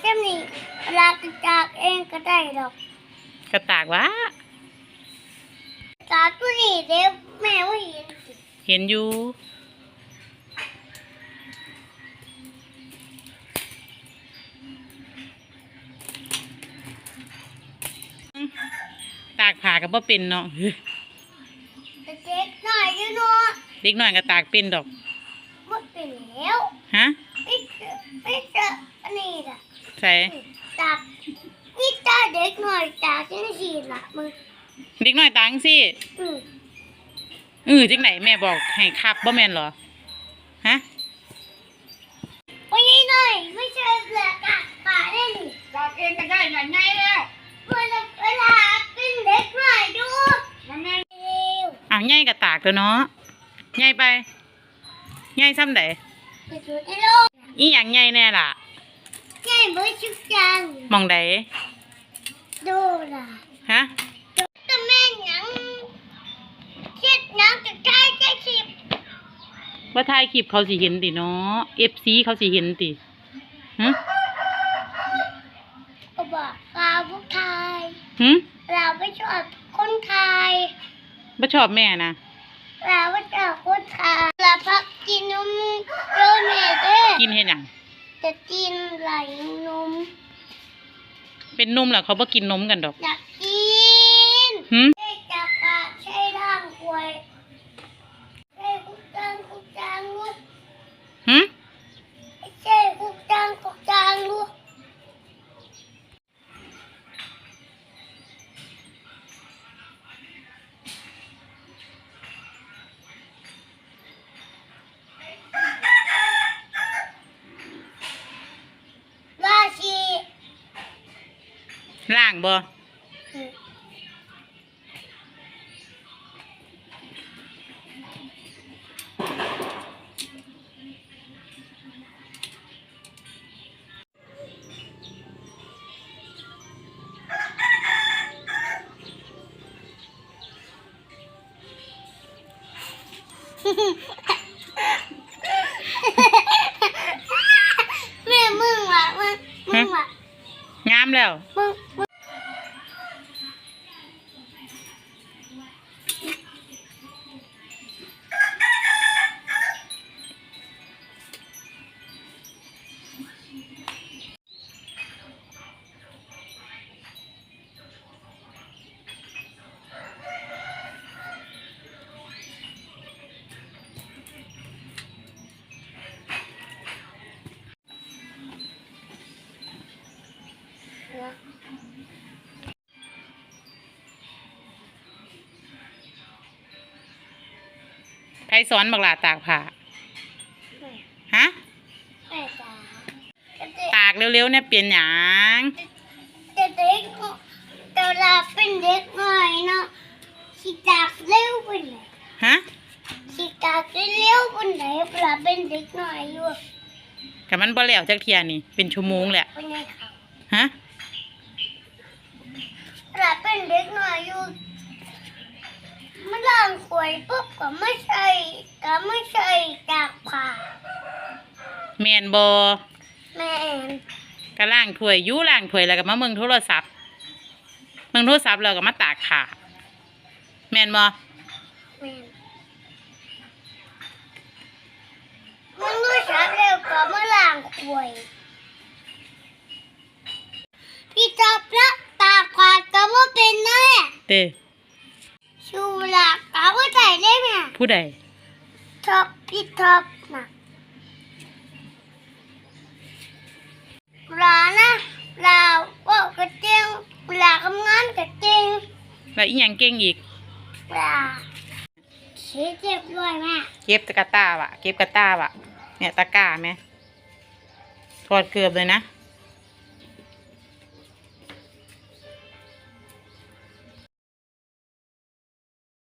เช่นนี้เวลากระจากเองก็ได้ดอกกระตากวะตาตัวนี้เดี๋ยวแม่ว่าเห็นสิเห็นอยู่ตากผ่ากับบ่เป็นเนาะเฮ้ยแต่เด็กหน่อยอยู่เนาะเด็กน้อยก็ตากเป็นดอกหมดไปแล้วฮะไม่เจอไม่เจออันนี้ล่ะ ใส่จากนี่ตาเด็กหน่อยจากที่สี่ละมึงเด็กน้อยตากสิอืมเออจังไหนแม่บอกให้ขับบ่แม่นเหรอฮะวันนี้หน่อยไม่ใช่เสือกะป่าได้หนิจากเองก็ได้อย่างไงแล้วเวลาเวลาเป็นเด็กหน่อยดูมันแม่เร็วอ้าวใหญ่ก็ตากตัวเนาะใหญ่ไปใหญ่ซ้ำใดไปสู่ในโลกอีหยังใหญ่แน่ล่ะ ใหญ่เบอร์ชุกจังมองใดดูล่ะฮะแต่แม่หยังคิดหยังจะใกล้ใกล้ชิบว่าถ่ายคลิปเขาสิเห็นติเนาะ FC เขาสิเห็นติหึก็บอกเราพวกไทยหึเราไม่ชอบคนไทยบ่ชอบแม่นะเราไม่ชอบคนไทยเราพักกินนมโดนแม่เด้อกินเฮ็ดหยัง จะกินไหลนม เป็นนมแล้วเขาบ่กินนมกันดอก อยากกิน หึ ได้จากปากใช้ร่างควยใช่คุกจังคุกจังลูก หึ ใช่คุกจังคุกจังลูก ว่าชี ล่างบ่แม่มึงว่ะมึงมึงว่ะงามแล้วมึง ใครสอนบักหลาตากผ้าฮะแม่จ๋าตากเร็วๆเนี่ยเปลี่ยนหยังแต่เด็กแต่เวลาเป็นเด็กหน่อยเนาะสิตากเร็วไปไหนฮะสิตากเร็วไปไหนเวลาเป็นเด็กหน่อยอยู่กับมันบ่แล้วจักเทียนี่เป็นชั่วโมงแหละเป็นไงครับฮะ เวลาเป็นเด็กหน่อยอยู่มันล่างขวยปุ๊บก็ไม่ใช่ก็ไม่ใช่ตากผ้าแม่นบ่แม่แอนก็ล้างถ้วยอยู่ล้างถ้วยแล้วก็มาเบิ่งโทรศัพท์เบิ่งโทรศัพท์แล้วก็มาตากผ้าแม่นบ่แม่นมัน เต้ชูหลักกาว่าใจได้ไหมผู้ใดท็อปพี่ท็อปนะลานะลาว่ากระเจียงลาทำงานกระเจียงแล้วอีหยังเก่งอีกลาเสียเจ็บด้วยแม่เก็บตะกร้าตาวะเก็บกระตาวะเนี่ยตะกร้าไหมถอดเกือบเลยนะ